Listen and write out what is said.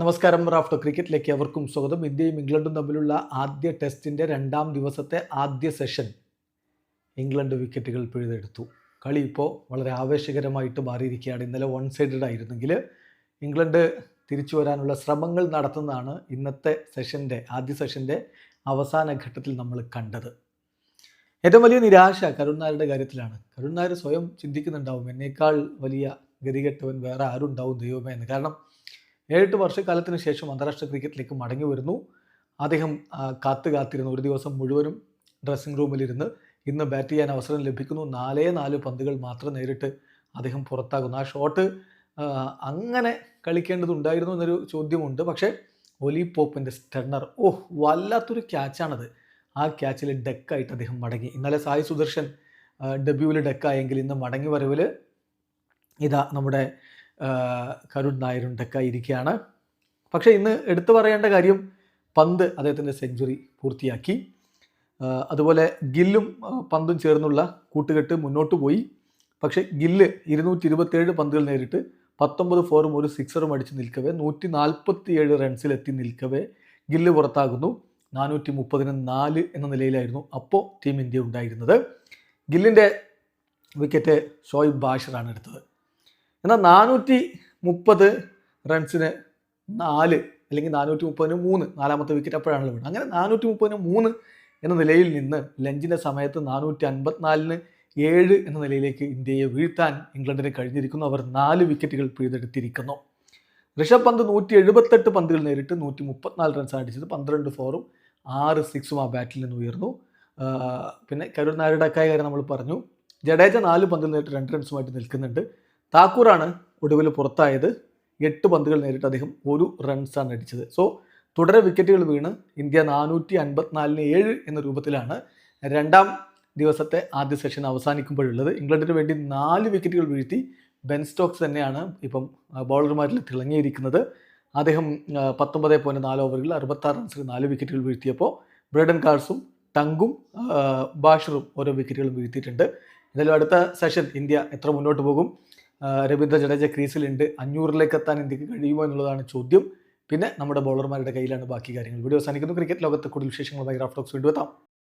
നമസ്കാരം റാഫ്റ്റോ ക്രിക്കറ്റിലേക്ക് അവർക്കും സ്വാഗതം. ഇന്ത്യയും ഇംഗ്ലണ്ടും തമ്മിലുള്ള ആദ്യ ടെസ്റ്റിന്റെ രണ്ടാം ദിവസത്തെ ആദ്യ സെഷൻ ഇംഗ്ലണ്ട് വിക്കറ്റുകൾ പിഴുതെടുത്തു. കളി ഇപ്പോൾ വളരെ ആവേശകരമായിട്ട് മാറിയിരിക്കുകയാണ്. ഇന്നലെ വൺ സൈഡഡ് ആയിരുന്നെങ്കിൽ ഇംഗ്ലണ്ട് തിരിച്ചു വരാനുള്ള ശ്രമങ്ങൾ നടത്തുന്നതാണ് ഇന്നത്തെ സെഷന്റെ ആദ്യ സെഷന്റെ അവസാന ഘട്ടത്തിൽ നമ്മൾ കണ്ടത്. ഏറ്റവും വലിയ നിരാശ കരുൺ നായരുടെ കാര്യത്തിലാണ്. കരുൺ നായർ സ്വയം ചിന്തിക്കുന്നുണ്ടാവും എന്നേക്കാൾ വലിയ ഗതികെട്ടവൻ വേറെ ആരുണ്ടാവും ദൈവമേ എന്ന്. കാരണം ഏഴെട്ട് വർഷക്കാലത്തിന് ശേഷം അന്താരാഷ്ട്ര ക്രിക്കറ്റിലേക്ക് മടങ്ങി വരുന്നു. അദ്ദേഹം കാത്തു കാത്ത് കാത്തിരുന്നു ഒരു ദിവസം മുഴുവനും ഡ്രസ്സിംഗ് റൂമിലിരുന്ന് ഇന്ന് ബാറ്റ് ചെയ്യാൻ അവസരം ലഭിക്കുന്നു. നാലേ നാല് പന്തുകൾ മാത്രം നേരിട്ട് അദ്ദേഹം പുറത്താകുന്നു. ആ ഷോട്ട് അങ്ങനെ കളിക്കേണ്ടതുണ്ടായിരുന്നു എന്നൊരു ചോദ്യമുണ്ട്. പക്ഷേ ഒലി പോപ്പിന്റെ സ്റ്റെർണർ ഓഹ് വല്ലാത്തൊരു ക്യാച്ചാണത് ആ ക്യാച്ചിൽ ഡെക്കായിട്ട് അദ്ദേഹം മടങ്ങി. ഇന്നലെ സായി സുദർശൻ ഡെബ്യൂവിൽ ഡെക്കായെങ്കിൽ ഇന്ന് മടങ്ങി വരവിൽ ഇതാ നമ്മുടെ കരുൺ നായരുണ്ടൊക്കെ ഇരിക്കുകയാണ്. പക്ഷേ ഇന്ന് എടുത്തു പറയേണ്ട കാര്യം പന്ത് അദ്ദേഹത്തിന്റെ സെഞ്ചുറി പൂർത്തിയാക്കി. അതുപോലെ ഗില്ലും പന്തും ചേർന്നുള്ള കൂട്ടുകെട്ട് മുന്നോട്ട് പോയി. പക്ഷേ ഗില്ല് ഇരുന്നൂറ്റി ഇരുപത്തേഴ് പന്തുകൾ നേരിട്ട് പത്തൊമ്പത് ഫോറും ഒരു സിക്സറും അടിച്ച് നിൽക്കവേ. നൂറ്റി നാൽപ്പത്തി ഏഴ് റൺസിലെത്തി നിൽക്കവേ. ഗില്ല് പുറത്താകുന്നു. നാനൂറ്റി മുപ്പതിന് നാല് എന്ന നിലയിലായിരുന്നു അപ്പോൾ ടീം ഇന്ത്യ ഉണ്ടായിരുന്നത്. ഗില്ലിന്റെ വിക്കറ്റ് ഷോയിബ് ബാഷറാണ് എടുത്തത്. എന്നാൽ നാനൂറ്റി മുപ്പത് റൺസിന് നാല് അല്ലെങ്കിൽ നാനൂറ്റി മുപ്പതിന് മൂന്ന് നാലാമത്തെ വിക്കറ്റ് അപ്പോഴാണല്ലോ വീണത് അങ്ങനെ നാനൂറ്റി മുപ്പതിന് മൂന്ന് എന്ന നിലയിൽ നിന്ന് ലഞ്ചിന്റെ സമയത്ത് നാനൂറ്റി അൻപത്തിനാലിന് ഏഴ് എന്ന നിലയിലേക്ക് ഇന്ത്യയെ വീഴ്ത്താൻ ഇംഗ്ലണ്ടിന് കഴിഞ്ഞിരിക്കുന്നു. അവർ നാല് വിക്കറ്റുകൾ പിഴുതെടുത്തിരിക്കുന്നു. ഋഷഭ് പന്ത് നൂറ്റി എഴുപത്തെട്ട് പന്തുകൾ നേരിട്ട് നൂറ്റി മുപ്പത്തിനാല് റൺസ് അടിച്ചത്. പന്ത്രണ്ട് ഫോറും ആറ് സിക്സും ആ ബാറ്റിൽ നിന്ന് ഉയർന്നു. പിന്നെ കരുൺ നായരുടെ അക്കായ കാര്യം നമ്മൾ പറഞ്ഞു. ജഡേജ നാല് പന്തിൽ നേരിട്ട് രണ്ട് റൺസുമായിട്ട് നിൽക്കുന്നുണ്ട്. താക്കൂറാണ് ഒടുവിൽ പുറത്തായത്. എട്ട് പന്തുകൾ നേരിട്ട് അദ്ദേഹം ഒരു റൺസാണ് അടിച്ചത്. സോ തുടരെ വിക്കറ്റുകൾ വീണ് ഇന്ത്യ നാനൂറ്റി അൻപത്തിനാലിന് ഏഴ് എന്ന രൂപത്തിലാണ് രണ്ടാം ദിവസത്തെ ആദ്യ സെഷൻ അവസാനിക്കുമ്പോഴുള്ളത്. ഇംഗ്ലണ്ടിന് വേണ്ടി നാല് വിക്കറ്റുകൾ വീഴ്ത്തി ബെൻ സ്റ്റോക്സ് തന്നെയാണ് ഇപ്പം ബൗളർമാരിൽ തിളങ്ങിയിരിക്കുന്നത്. അദ്ദേഹം പത്തൊമ്പത് പോയിന്റ് നാല് ഓവറുകളിൽ അറുപത്താറ് റൺസിൽ നാല് വിക്കറ്റുകൾ വീഴ്ത്തിയപ്പോൾ ബ്രേഡൻ കാർസും ടങ്കും ബാഷറും ഓരോ വിക്കറ്റുകളും വീഴ്ത്തിയിട്ടുണ്ട്. എന്തായാലും അടുത്ത സെഷൻ ഇന്ത്യ എത്ര മുന്നോട്ട് പോകും? രവീന്ദ്ര ജഡേജ ക്രീസിലുണ്ട്. അഞ്ഞൂറിലേക്ക് എത്താൻ ഇന്ത്യയ്ക്ക് കഴിയുമോ എന്നുള്ളതാണ് ചോദ്യം. പിന്നെ നമ്മുടെ ബൗളർമാരുടെ കയ്യിലാണ് ബാക്കി കാര്യങ്ങൾ. വീഡിയോ അവസാനിക്കുന്നു. ക്രിക്കറ്റ് ലോകത്തെ കൂടുതൽ വിശേഷങ്ങളുമായി റാഫ്റ്റോക്സ് വീണ്ടും എത്താം.